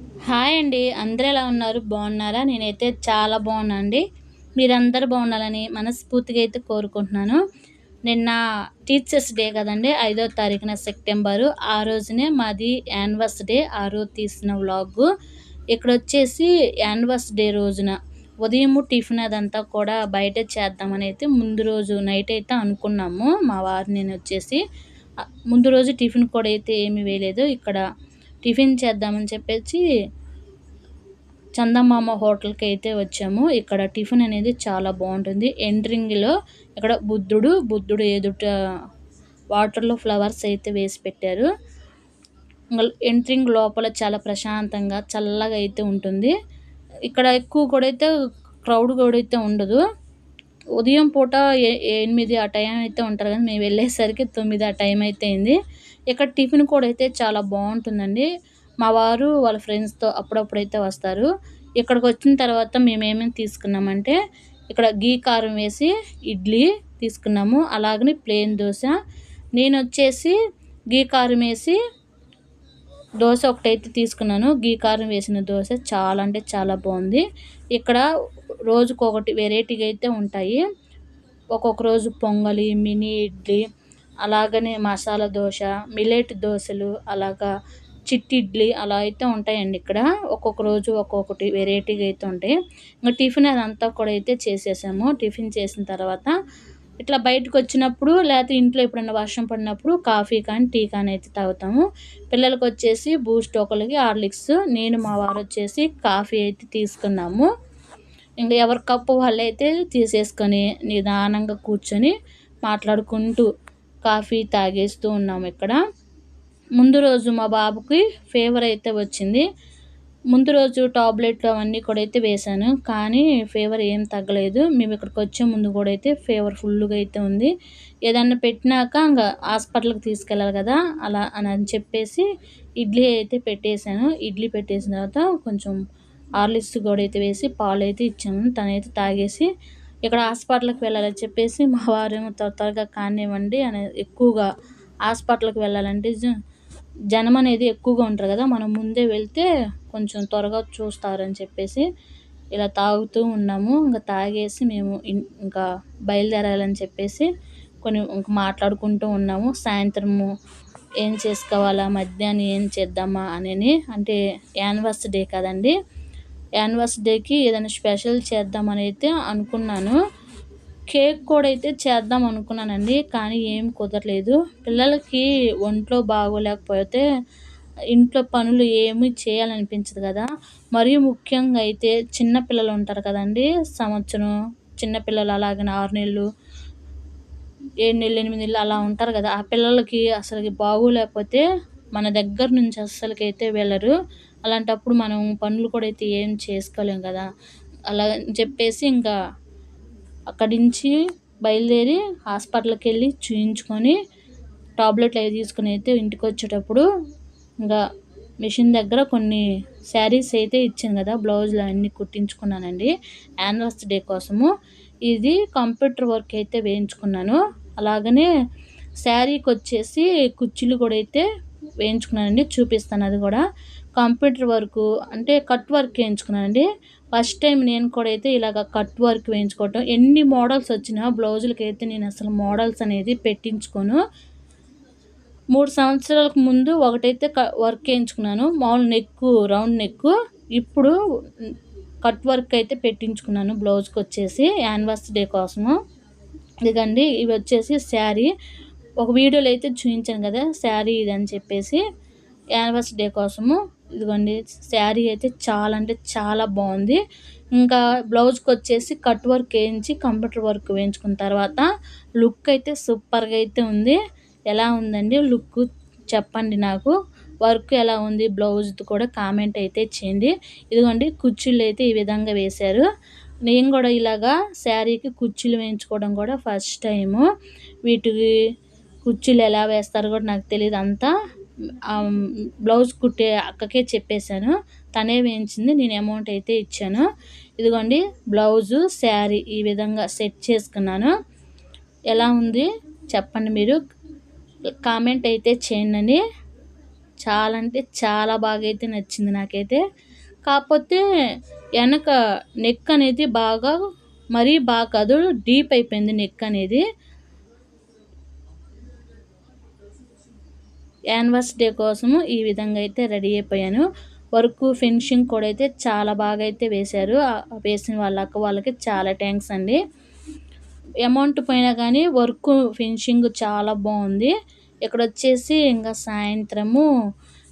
Hi అండి. అందరూ ఎలా ఉన్నారు? బాగున్నారా? నేనైతే చాలా బాగున్నా అండి మీరందరూ బాగుండాలని మనస్ఫూర్తిగా అయితే కోరుకుంటున్నాను. నిన్న టీచర్స్ డే కదండి ఐదో తారీఖున సెప్టెంబరు. ఆ రోజునే మాది యానివర్స్ డే ఆ రోజు తీసిన వ్లాగ్. ఇక్కడ వచ్చేసి యానివర్స్ డే రోజున ఉదయం టిఫిన్ అదంతా కూడా బయట చేద్దామని అయితే ముందు రోజు నైట్ అయితే అనుకున్నాము. మా వారు నేను వచ్చేసి ముందు రోజు టిఫిన్ కూడా అయితే ఏమీ వేయలేదు. ఇక్కడ టిఫిన్ చేద్దామని చెప్పేసి చందమామ హోటల్కి అయితే వచ్చాము. ఇక్కడ టిఫిన్ అనేది చాలా బాగుంటుంది. ఎంట్రింగ్లో ఇక్కడ బుద్ధుడు బుద్ధుడు ఎదుట వాటర్లో ఫ్లవర్స్ అయితే వేసి పెట్టారు. ఎంట్రింగ్ లోపల చాలా ప్రశాంతంగా చల్లగా అయితే ఉంటుంది. ఇక్కడ ఎక్కువ కూడా అయితే క్రౌడ్ కూడా అయితే ఉండదు. ఉదయం పూట ఎనిమిది ఆ టైం అయితే ఉంటారు కానీ మేము వెళ్ళేసరికి తొమ్మిది ఆ టైం అయితే అయింది. ఇక్కడ టిఫిన్ కూడా అయితే చాలా బాగుంటుందండి. మా వారు వాళ్ళ ఫ్రెండ్స్తో అప్పుడప్పుడు అయితే వస్తారు. ఇక్కడికి వచ్చిన తర్వాత మేము ఏమేమి తీసుకున్నామంటే ఇక్కడ గీ కారం వేసి ఇడ్లీ తీసుకున్నాము. అలాగని ప్లెయిన్ దోశ. నేను వచ్చేసి గీ కారం వేసి దోశ ఒకటైతే తీసుకున్నాను. గీ కారం వేసిన దోశ చాలా అంటే చాలా బాగుంది. ఇక్కడ రోజుకొకటి వెరైటీగా అయితే ఉంటాయి. ఒక్కొక్క రోజు పొంగలి మినీ ఇడ్లీ అలాగనే మసాలా దోశ మిలెట్ దోశలు అలాగా చిట్టి ఇడ్లీ అలా అయితే ఉంటాయండి ఇక్కడ. ఒక్కొక్క రోజు ఒక్కొక్కటి వెరైటీగా అయితే ఉంటాయి. ఇంకా టిఫిన్ అదంతా కూడా అయితే చేసేసాము. టిఫిన్ చేసిన తర్వాత ఇట్లా బయటకు వచ్చినప్పుడు లేకపోతే ఇంట్లో ఎప్పుడైనా వర్షం పడినప్పుడు కాఫీ కానీ టీ కానీ అయితే తాగుతాము. పిల్లలకి వచ్చేసి బూస్ట్ ఒకరికి హార్లిక్స్ నేను మా వారు వచ్చేసి కాఫీ అయితే తీసుకున్నాము. ఇంకా ఎవరి కప్పు వాళ్ళు అయితే తీసేసుకొని నిదానంగా కూర్చొని మాట్లాడుకుంటూ కాఫీ తాగేస్తూ ఉన్నాము ఇక్కడ. ముందు రోజు మా బాబుకి ఫీవర్ అయితే వచ్చింది. ముందు రోజు టాబ్లెట్లు అవన్నీ కూడా అయితే వేశాను. కానీ ఫీవర్ ఏం తగ్గలేదు. మేము ఇక్కడికి వచ్చే ముందు కూడా అయితే ఫీవర్ ఫుల్గా అయితే ఉంది. ఏదన్నా పెట్టినాక ఇంకా హాస్పిటల్కి తీసుకెళ్ళాలి కదా అలా అని అని చెప్పేసి ఇడ్లీ అయితే పెట్టేశాను. ఇడ్లీ పెట్టేసిన తర్వాత కొంచెం ఆర్లిస్ కూడా అయితే వేసి పాలు అయితే ఇచ్చాము. తనైతే తాగేసి ఇక్కడ హాస్పిటల్కి వెళ్ళాలని చెప్పేసి మా వారేమో త్వర త్వరగా కానివ్వండి అనే ఎక్కువగా హాస్పిటల్కి వెళ్ళాలంటే జనం అనేది ఎక్కువగా ఉంటారు కదా మనం ముందే వెళ్తే కొంచెం త్వరగా చూస్తారని చెప్పేసి ఇలా తాగుతూ ఉన్నాము. ఇంకా తాగేసి మేము ఇంకా బయలుదేరాలని చెప్పేసి కొన్ని ఇంకా మాట్లాడుకుంటూ ఉన్నాము. సాయంత్రము ఏం చేసుకోవాలా మధ్యాహ్నం ఏం చేద్దామా అని అంటే యానివర్స్ డే కదండి. యానివర్స్ డేకి ఏదైనా స్పెషల్ చేద్దామని అయితే అనుకున్నాను. కేక్ కూడా అయితే చేద్దాం అనుకున్నానండి కానీ ఏం కుదరలేదు. పిల్లలకి ఒంట్లో బాగోలేకపోతే ఇంట్లో పనులు ఏమి చేయాలనిపించదు కదా. మరియు ముఖ్యంగా అయితే చిన్నపిల్లలు ఉంటారు కదండి సంవత్సరం చిన్నపిల్లలు అలాగే ఆరు నెలలు ఏడు నెలలు ఎనిమిది నెలలు అలా ఉంటారు కదా. ఆ పిల్లలకి అసలుకి బాగోలేకపోతే మన దగ్గర నుంచి అస్సలకైతే వెళ్ళరు. అలాంటప్పుడు మనం పనులు కూడా అయితే ఏం చేసుకోలేం కదా. అలా చెప్పేసి ఇంకా అక్కడి నుంచి బయలుదేరి హాస్పిటల్కి వెళ్ళి చూయించుకొని టాబ్లెట్లు అవి తీసుకుని అయితే ఇంటికి వచ్చేటప్పుడు ఇంకా మిషన్ దగ్గర కొన్ని శారీస్ అయితే ఇచ్చాను కదా బ్లౌజులు అన్నీ కుట్టించుకున్నానండి. యాన్వర్స్ డే కోసము. ఇది కంప్యూటర్ వర్క్ అయితే వేయించుకున్నాను. అలాగనే శారీకి వచ్చేసి కుర్చీలు కూడా అయితే వేయించుకున్నానండి చూపిస్తాను అది కూడా. కంప్యూటర్ వర్క్ అంటే కట్ వర్క్ వేయించుకున్నానండి. ఫస్ట్ టైం నేను కూడా అయితే ఇలాగ కట్ వర్క్ వేయించుకోవటం. ఎన్ని మోడల్స్ వచ్చినా బ్లౌజులకి అయితే నేను అసలు మోడల్స్ అనేది పెట్టించుకోను. మూడు సంవత్సరాలకు ముందు ఒకటైతే వర్క్ వేయించుకున్నాను. మామూలు నెక్ రౌండ్ నెక్ ఇప్పుడు కట్ వర్క్ అయితే పెట్టించుకున్నాను బ్లౌజ్కి వచ్చేసి యానివర్స్ డే కోసము. ఇదిగండి ఇవి వచ్చేసి శారీ. ఒక వీడియోలో అయితే చూపించాను కదా శారీ ఇది అని చెప్పేసి. యానివర్స్ డే కోసము. ఇదిగోండి శారీ అయితే చాలా అంటే చాలా బాగుంది. ఇంకా బ్లౌజ్కి వచ్చేసి కట్ వర్క్ వేయించి కంప్యూటర్ వర్క్ వేయించుకున్న తర్వాత లుక్ అయితే సూపర్గా అయితే ఉంది. ఎలా ఉందండి లుక్? చెప్పండి నాకు. వర్క్ ఎలా ఉంది? బ్లౌజ్ కూడా కామెంట్ అయితే చేయండి. ఇదిగోండి కుర్చీలు అయితే ఈ విధంగా వేశారు. నేను కూడా ఇలాగా శారీకి కుర్చీలు వేయించుకోవడం కూడా ఫస్ట్ టైము. వీటికి కుర్చీలు ఎలా వేస్తారో కూడా నాకు తెలియదు అంతా బ్లౌజ్ కుట్టే అక్కకే చెప్పేశాను. తనే వేయించింది నేను అమౌంట్ అయితే ఇచ్చాను. ఇదిగోండి బ్లౌజు శారీ ఈ విధంగా సెట్ చేసుకున్నాను. ఎలా ఉంది? చెప్పండి మీరు. కామెంట్ అయితే చేయండి. చాలా అంటే చాలా బాగా అయితే నచ్చింది నాకైతే. కాకపోతే వెనక నెక్ అనేది బాగా మరీ బాగా కాదు డీప్ అయిపోయింది నెక్ అనేది. యానివర్స్ డే కోసము ఈ విధంగా అయితే రెడీ అయిపోయాను. వర్క్ ఫినిషింగ్ కూడా అయితే చాలా బాగా అయితే వేశారు. వేసిన వాళ్ళక్క వాళ్ళకి చాలా థ్యాంక్స్ అండి. అమౌంట్ పోయినా కానీ వర్క్ ఫినిషింగ్ చాలా బాగుంది. ఇక్కడ వచ్చేసి ఇంకా సాయంత్రము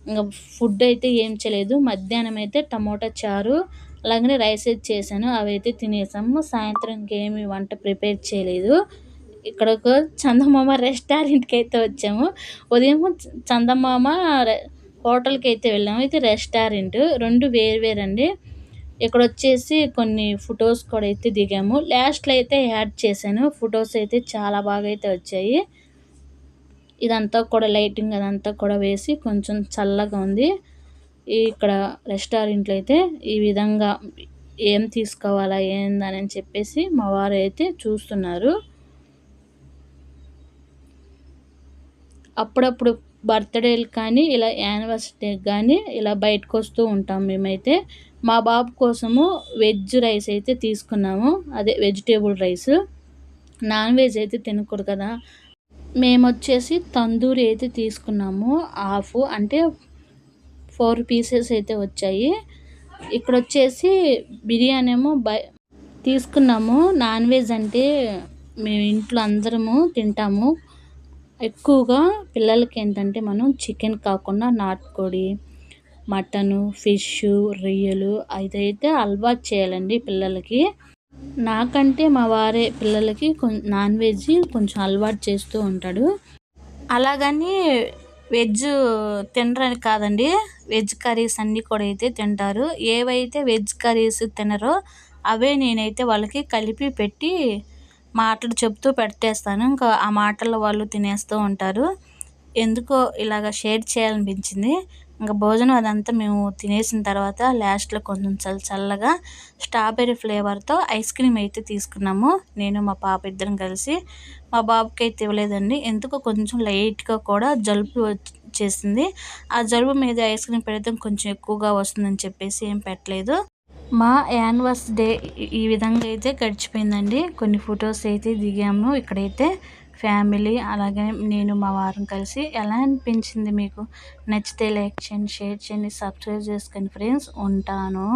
ఇంకా ఫుడ్ అయితే ఏం చేయలేదు. మధ్యాహ్నం అయితే టమోటా చారు అలాగనే రైస్ అయితే చేశాను. అవి అయితే తినేసాము. సాయంత్రం ఇంకేమి వంట ప్రిపేర్ చేయలేదు. ఇక్కడ ఒక చందమామ రెస్టారెంట్కి అయితే వచ్చాము. ఉదయం చందమామ హోటల్కి అయితే వెళ్ళాము. అయితే రెస్టారెంట్. రెండు వేరు వేరు అండి ఇక్కడ వచ్చేసి కొన్ని ఫొటోస్ కూడా అయితే దిగాము. లాస్ట్లో అయితే యాడ్ చేశాను. ఫొటోస్ అయితే చాలా బాగా అయితే వచ్చాయి. ఇదంతా కూడా లైటింగ్ అదంతా కూడా వేసి కొంచెం చల్లగా ఉంది. ఇక్కడ రెస్టారెంట్లో అయితే ఈ విధంగా ఏం తీసుకోవాలా ఏందని చెప్పేసి మా వారు అయితే చూస్తున్నారు. అప్పుడప్పుడు బర్త్డేలు కానీ ఇలా యానివర్సరీ కానీ ఇలా బయటకు వస్తూ ఉంటాం మేమైతే. మా బాబు కోసము వెజ్ రైస్ అయితే తీసుకున్నాము. అదే వెజిటేబుల్ రైస్. నాన్ వెజ్ అయితే తినకూడదు కదా. మేము వచ్చేసి తందూరి అయితే తీసుకున్నాము. హాఫ్ అంటే ఫోర్ పీసెస్ అయితే వచ్చాయి. ఇక్కడ వచ్చేసి బిర్యానీ ఏమో బై తీసుకున్నాము. నాన్ వెజ్ అంటే మేము ఇంట్లో అందరము తింటాము. ఎక్కువగా పిల్లలకి ఏంటంటే మనం చికెన్ కాకుండా నాటుకోడి మటను ఫిష్ రొయ్యలు అదైతే అలవాటు చేయాలండి పిల్లలకి. నాకంటే మా వారే పిల్లలకి నాన్ వెజ్ కొంచెం అలవాటు చేస్తూ ఉంటాడు. అలాగని వెజ్ తినరని కాదండి వెజ్ కర్రీస్ అన్నీ కూడా అయితే తింటారు. ఏవైతే వెజ్ కర్రీస్ తినరో అవే నేనైతే వాళ్ళకి కలిపి పెట్టి మాటలు చెప్తూ పెట్టేస్తాను. ఇంకా ఆ మాటలు వాళ్ళు తినేస్తూ ఉంటారు. ఎందుకో ఇలాగ షేర్ చేయాలనిపించింది. ఇంకా భోజనం అదంతా మేము తినేసిన తర్వాత లాస్ట్లో కొంచెం చల్ల చల్లగా స్ట్రాబెర్రీ ఫ్లేవర్తో ఐస్ క్రీమ్ అయితే తీసుకున్నాము. నేను మా పాప ఇద్దరం కలిసి. మా బాబుకి అయితే ఇవ్వలేదండి. ఎందుకో కొంచెం లైట్గా కూడా జలుబు వచ్చేసింది. ఆ జలుబు మీద ఐస్ క్రీమ్ పెడితే కొంచెం ఎక్కువగా వస్తుందని చెప్పేసి ఏం పెట్టలేదు. మా యానివర్స్ డే ఈ విధంగా అయితే గడిచిపోయిందండి. కొన్ని ఫొటోస్ అయితే దిగాము. ఇక్కడైతే ఫ్యామిలీ అలాగే నేను మా వారం కలిసి ఎలా అనిపించింది మీకు? నచ్చితే లైక్ చేయండి షేర్ చేయండి సబ్స్క్రైబ్ చేసుకోండి ఫ్రెండ్స్ ఉంటాను.